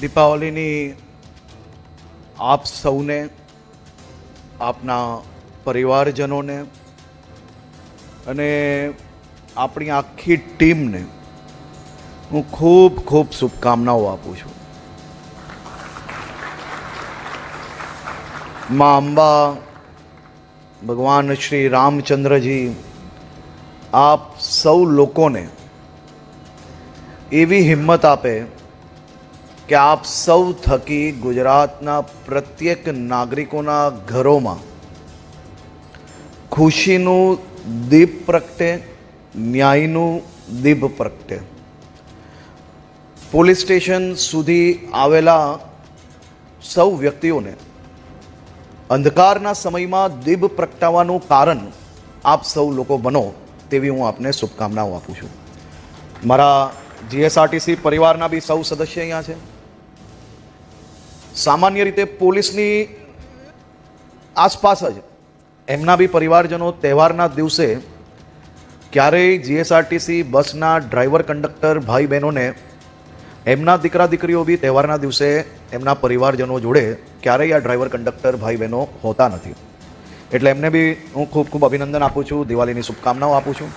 દીપાવલીની આપ સૌને, આપના પરિવારજનોને અને આપણી આખી ટીમને હું ખૂબ ખૂબ શુભકામનાઓ આપું છું. મા અંબા, ભગવાન શ્રી રામચંદ્રજી, આપ સૌ લોકોને એવી હિંમત આપે કે આપ સૌ થકી ગુજરાતના પ્રત્યેક નાગરિકોના ઘરોમાં ખુશીનું દીપ પ્રગટે, ન્યાયનું દીપ પ્રગટે. પોલીસ સ્ટેશન સુધી આવેલા સૌ વ્યક્તિઓને અંધકારના સમયમાં દીપ પ્રગટાવવાનું કારણ આપ સૌ લોકો બનો તેવી હું આપને શુભકામનાઓ આપું છું. મારા જીએસઆરટીસી પરિવારના બી સૌ સદસ્ય અહીંયા છે. સામાન્ય રીતે પોલીસની આસપાસ જ એમના બી પરિવારજનો તહેવારના દિવસે ક્યારેય જીએસઆરટીસી બસના ડ્રાઈવર કંડક્ટર ભાઈ બહેનોને એમના દીકરા દીકરીઓ બી તહેવારના દિવસે એમના પરિવારજનો જોડે ક્યારેય આ ડ્રાઈવર કંડક્ટર ભાઈ બહેનો હોતા નથી. એટલે એમને બી હું ખૂબ ખૂબ અભિનંદન આપું છું, દિવાળીની શુભકામનાઓ આપું છું.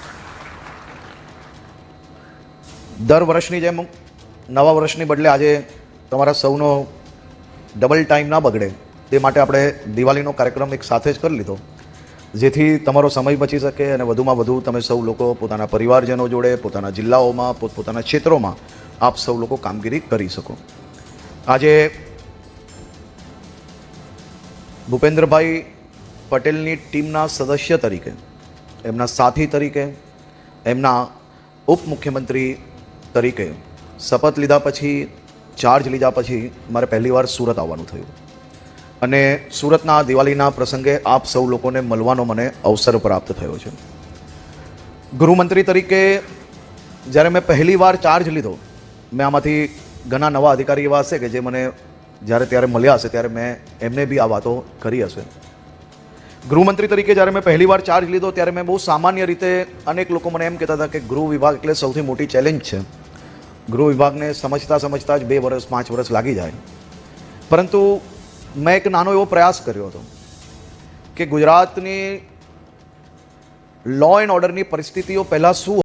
દર વર્ષની જેમ નવા વર્ષની બદલે આજે તમારા સૌનો ડબલ ટાઈમ ના બગડે, તે માટે આપણે દિવાળીનો કાર્યક્રમ એક સાથે જ કરી લીધો. જેથી તમારો સમય બચી શકે અને વધુમાં વધુ તમે સૌ લોકો પોતાના પરિવારજનો જોડે, પોતાના જિલ્લાઓમાં પોતપોતાના ક્ષેત્રોમાં આપ સૌ લોકો કામગીરી કરી શકો. આજે ભૂપેન્દ્રભાઈ પટેલની ટીમના સદસ્ય તરીકે, એમના સાથી તરીકે, એમના ઉપમુખ્યમંત્રી તરીકે શપથ લીધા પછી ચાર્જ લીધા પછી મારે પહેલીવાર સુરત આવવાનું થયું. અને સુરતના દિવાળીના પ્રસંગે આપ સૌ લોકોને મળવાનો મને અવસર પ્રાપ્ત થયો છે. ગૃહમંત્રી તરીકે જ્યારે મેં પહેલીવાર ચાર્જ લીધો, મેં આમાંથી ઘણા નવા અધિકારી એવા હશે કે જે મને જ્યારે ત્યારે મળ્યા હશે ત્યારે મેં એમને બી આ વાતો કરી હશે. ગૃહમંત્રી તરીકે જ્યારે મેં પહેલી વાર ચાર્જ લીધો ત્યારે મેં બહુ સામાન્ય રીતે અનેક લોકો મને એમ કહેતા હતા કે ગૃહ વિભાગ એટલે સૌથી મોટી ચેલેન્જ છે. ગૃહ વિભાગને સમજતા સમજતા જ બે વર્ષ પાંચ વર્ષ લાગી જાય. પરંતુ મેં એક નાનો એવો પ્રયાસ કર્યો હતો કે ગુજરાતની લો એન્ડ ઓર્ડરની પરિસ્થિતિઓ પહેલાં શું